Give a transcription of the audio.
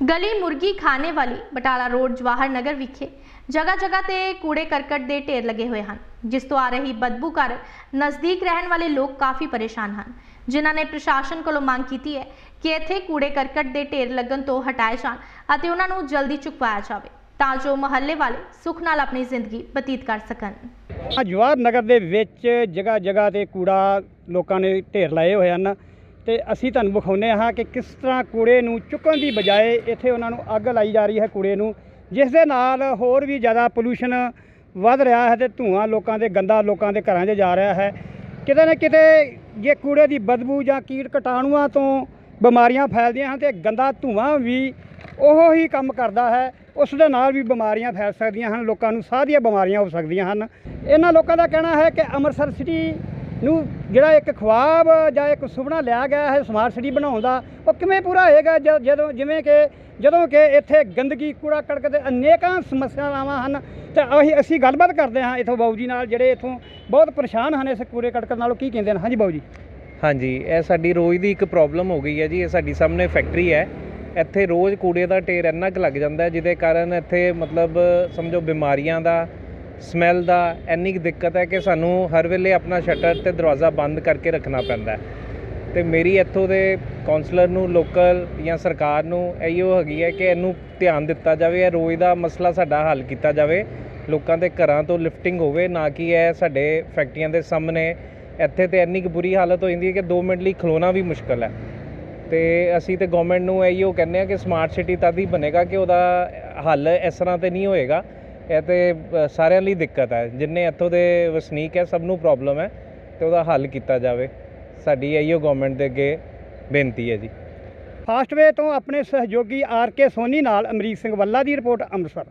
ਗਲੀ ਮੁਰਗੀ ਖਾਣੇ ਵਾਲੀ ਬਟਾਲਾ ਰੋਡ, ਜਵਾਹਰ ਨਗਰ ਵਿਖੇ ਜਗ੍ਹਾ ਜਗ੍ਹਾ ਤੇ ਕੂੜੇ ਕਰਕਟ ਦੇ ਢੇਰ ਲੱਗੇ ਹੋਏ ਹਨ, ਜਿਸ ਤੋਂ ਆ ਰਹੀ ਬਦਬੂ ਕਾਰਨ ਨਜ਼ਦੀਕ ਰਹਿਣ ਵਾਲੇ ਲੋਕ ਕਾਫੀ ਪਰੇਸ਼ਾਨ ਹਨ। ਜਿਨ੍ਹਾਂ ਨੇ ਪ੍ਰਸ਼ਾਸਨ ਕੋਲੋਂ ਮੰਗ ਕੀਤੀ ਹੈ ਕਿ ਇੱਥੇ ਕੂੜੇ ਕਰਕਟ ਦੇ ਢੇਰ ਲੱਗਣ ਤੋਂ ਹਟਾਏ ਜਾਣ ਅਤੇ ਉਹਨਾਂ ਨੂੰ ਜਲਦੀ ਚੁਕਵਾਇਆ ਜਾਵੇ, ਤਾਂ ਜੋ ਮਹੱਲੇ ਵਾਲੇ ਸੁੱਖ ਨਾਲ ਆਪਣੀ ਜ਼ਿੰਦਗੀ ਬਤੀਤ ਕਰ ਸਕਣ। ਜਵਾਹਰ ਨਗਰ ਦੇ ਵਿੱਚ ਜਗ੍ਹਾ ਜਗ੍ਹਾ ਤੇ ਕੂੜਾ ਲੋਕਾਂ ਨੇ ਢੇਰ ਲਾਏ ਹੋਏ ਹਨ। ਤੇ ਅਸੀਂ ਤੁਹਾਨੂੰ ਵਿਖਾਉਂਦੇ ਹਾਂ ਕਿ ਕਿਸ ਤਰ੍ਹਾਂ ਕੂੜੇ ਨੂੰ ਚੁੱਕਣ ਦੀ ਬਜਾਏ ਇੱਥੇ ਉਹਨਾਂ ਨੂੰ ਅੱਗ ਲਾਈ ਜਾ ਰਹੀ ਹੈ ਕੂੜੇ ਨੂੰ, ਜਿਸ ਦੇ ਨਾਲ ਹੋਰ ਵੀ ਜ਼ਿਆਦਾ ਪੋਲੂਸ਼ਨ ਵੱਧ ਰਿਹਾ ਹੈ ਤੇ ਧੂਆਂ ਲੋਕਾਂ ਦੇ, ਗੰਦਾ ਲੋਕਾਂ ਦੇ ਘਰਾਂ 'ਚ ਜਾ ਰਿਹਾ ਹੈ। ਕਿਤੇ ਨਾ ਕਿਤੇ ਜੇ ਕੂੜੇ ਦੀ ਬਦਬੂ ਜਾਂ ਕੀਟ ਕਟਾਣੂਆਂ ਤੋਂ ਬਿਮਾਰੀਆਂ ਫੈਲਦੀਆਂ ਹਨ ਤੇ ਗੰਦਾ ਧੂਆਂ ਵੀ ਉਹ ਹੀ ਕੰਮ ਕਰਦਾ ਹੈ, ਉਸ ਦੇ ਨਾਲ ਵੀ ਬਿਮਾਰੀਆਂ ਫੈਲ ਸਕਦੀਆਂ ਹਨ, ਲੋਕਾਂ ਨੂੰ ਸਾਹ ਦੀਆਂ ਬਿਮਾਰੀਆਂ ਹੋ ਸਕਦੀਆਂ ਹਨ। ਇਹਨਾਂ ਲੋਕਾਂ ਦਾ ਕਹਿਣਾ ਹੈ ਕਿ ਅੰਮ੍ਰਿਤਸਰ ਸਿਟੀ ਨੂੰ ਜਿਹੜਾ ਇੱਕ ਖੁਆਬ ਜਾਂ ਇੱਕ ਸੁਪਨਾ ਲਿਆ ਗਿਆ ਹੈ ਸਮਾਰਟ ਸਿਟੀ ਬਣਾਉਣ ਦਾ, ਉਹ ਕਿਵੇਂ ਪੂਰਾ ਹੋਏਗਾ ਜ- ਜਦੋਂ, ਜਿਵੇਂ ਕਿ, ਜਦੋਂ ਕਿ ਇੱਥੇ ਗੰਦਗੀ, ਕੂੜਾ ਕੜਕ ਦੇ ਅਨੇਕਾਂ ਸਮੱਸਿਆਵਾਂ ਹਨ, ਤੇ ਅਸੀਂ ਅਸੀਂ ਗੱਲਬਾਤ ਕਰਦੇ ਹਾਂ ਇਥੋਂ ਬਾਊ ਜੀ ਨਾਲ, ਜਿਹੜੇ ਇਥੋਂ ਬਹੁਤ ਪਰੇਸ਼ਾਨ ਹਨ ਇਸ ਕੂੜੇ ਕੜਕ ਨਾਲੋਂ ਕੀ ਕਹਿੰਦੇ ਨੇ ਹਾਂਜੀ ਬਾਊ ਜੀ। ਹਾਂਜੀ, ਇਹ ਸਾਡੀ ਰੋਜ਼ ਦੀ ਇੱਕ ਪ੍ਰੋਬਲਮ ਹੋ ਗਈ ਹੈ ਜੀ, ਇਹ ਸਾਡੀ ਸਾਹਮਣੇ ਫੈਕਟਰੀ ਹੈ। ਇੱਥੇ ਰੋਜ਼ ਕੂੜੇ ਦਾ ਢੇਰ ਇੰਨਾ ਕੁ ਲੱਗ ਜਾਂਦਾ ਜਿਹਦੇ ਕਾਰਨ ਇੱਥੇ ਮਤਲਬ, ਸਮਝੋ ਬਿਮਾਰੀਆਂ ਦਾ ਸਮੈਲ ਦਾ ਇੰਨੀ ਕੁ ਦਿੱਕਤ ਹੈ ਕਿ ਸਾਨੂੰ ਹਰ ਵੇਲੇ ਆਪਣਾ ਸ਼ਟਰ ਤੇ ਦਰਵਾਜ਼ਾ ਬੰਦ ਕਰਕੇ ਰੱਖਣਾ ਪੈਂਦਾ ਹੈ। ਤੇ ਮੇਰੀ ਇੱਥੋਂ ਦੇ ਕਾਉਂਸਲਰ ਨੂੰ ਲੋਕਲ ਜਾਂ ਸਰਕਾਰ ਨੂੰ ਇਹੋ ਹੈਗੀ ਹੈ ਕਿ ਇਹਨੂੰ ਧਿਆਨ ਦਿੱਤਾ ਜਾਵੇ, ਇਹ ਰੋਜ਼ ਦਾ ਮਸਲਾ ਸਾਡਾ ਹੱਲ ਕੀਤਾ ਜਾਵੇ, ਲੋਕਾਂ ਦੇ ਘਰਾਂ ਤੋਂ ਲਿਫਟਿੰਗ ਹੋਵੇ, ਨਾ ਕਿ ਇਹ ਸਾਡੇ ਫੈਕਟਰੀਆਂ ਦੇ ਸਾਹਮਣੇ। ਇੱਥੇ ਤੇ ਇੰਨੀ ਕੁ ਬੁਰੀ ਹਾਲਤ ਹੋ ਜਾਂਦੀ ਹੈ ਕਿ 2 ਮਿੰਟ ਲਈ ਖਲੋਣਾ ਵੀ ਮੁਸ਼ਕਲ ਹੈ। ਤੇ ਅਸੀਂ ਤੇ ਗਵਰਨਮੈਂਟ ਨੂੰ ਇਹੀ ਉਹ ਕਹਿੰਦੇ ਆ ਕਿ ਸਮਾਰਟ ਸਿਟੀ ਤਦ ਹੀ ਬਣੇਗਾ ਕਿ ਉਹਦਾ ਹੱਲ ਇਸ ਤਰ੍ਹਾਂ ਤੇ ਨਹੀਂ ਹੋਏਗਾ। ਇਹ ਤੇ ਸਾਰਿਆਂ ਲਈ ਦਿੱਕਤ ਹੈ। ਜਿੰਨੇ ਇੱਥੋਂ ਦੇ ਵਸਨੀਕ ਹੈ, ਸਭ ਨੂੰ ਪ੍ਰੋਬਲਮ ਹੈ ਤੇ ਉਹਦਾ ਹੱਲ ਕੀਤਾ ਜਾਵੇ। ਸਾਡੀ ਇਹੋ ਗਵਰਨਮੈਂਟ ਦੇ ਅੱਗੇ ਬੇਨਤੀ ਹੈ ਜੀ। ਫਾਸਟਵੇ ਤੋਂ ਆਪਣੇ ਸਹਿਯੋਗੀ ਆਰ ਕੇ ਸੋਨੀ ਨਾਲ ਅਮਰੀਕ ਸਿੰਘ ਵੱਲਾ ਦੀ ਰਿਪੋਰਟ ਅੰਮ੍ਰਿਤਸਰ।